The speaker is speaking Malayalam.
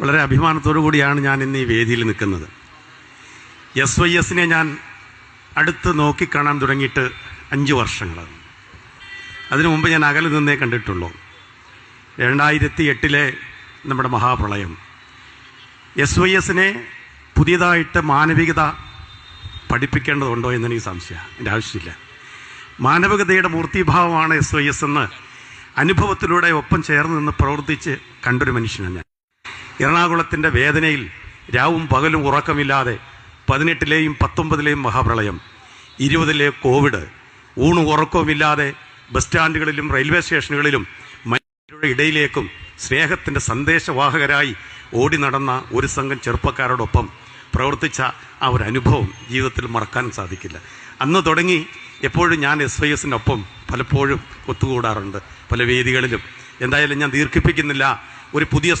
വളരെ അഭിമാനത്തോടു കൂടിയാണ് ഞാൻ ഇന്ന് ഈ വേദിയിൽ നിൽക്കുന്നത്. എസ് വൈ എസിനെ ഞാൻ അടുത്ത് നോക്കിക്കാണാൻ തുടങ്ങിയിട്ട് അഞ്ച് വർഷങ്ങളാണ് അതിനു മുമ്പ് ഞാൻ അകലെ നിന്നേ കണ്ടിട്ടുള്ളൂ. രണ്ടായിരത്തി എട്ടിലെ നമ്മുടെ മഹാപ്രളയം. എസ് വൈ എസിനെ പുതിയതായിട്ട് മാനവികത പഠിപ്പിക്കേണ്ടതുണ്ടോ എന്നെനിക്ക് സംശയമാണ് എന്റെ ആവശ്യമില്ല. മാനവികതയുടെ മൂർത്തിഭാവമാണ് എസ് വൈ എസ് എന്ന് അനുഭവത്തിലൂടെ ഒപ്പം ചേർന്ന് നിന്ന് പ്രവർത്തിച്ച് കണ്ടൊരു മനുഷ്യനാണ് ഞാൻ. എറണാകുളത്തിന്റെ വേദനയിൽ രാവും പകലും ഉറക്കമില്ലാതെ പതിനെട്ടിലെയും പത്തൊമ്പതിലെയും മഹാപ്രളയം ഇരുപതിലെ കോവിഡ് ഊണും ഉറക്കവുമില്ലാതെ ബസ് സ്റ്റാൻഡുകളിലും റെയിൽവേ സ്റ്റേഷനുകളിലും മനുഷ്യരുടെ ഇടയിലേക്കും സ്നേഹത്തിന്റെ സന്ദേശവാഹകരായി ഓടി നടന്ന ഒരു സംഘം ചെറുപ്പക്കാരോടൊപ്പം പ്രവർത്തിച്ച ആ ഒരു അനുഭവം ജീവിതത്തിൽ മറക്കാൻ സാധിക്കില്ല. അന്ന് തുടങ്ങി എപ്പോഴും ഞാൻ എസ് വൈ എസിനൊപ്പം പലപ്പോഴും ഒത്തുകൂടാറുണ്ട് പല വേദികളിലും. എന്തായാലും ഞാൻ ദീർഘിപ്പിക്കുന്നില്ല. ഒരു പുതിയ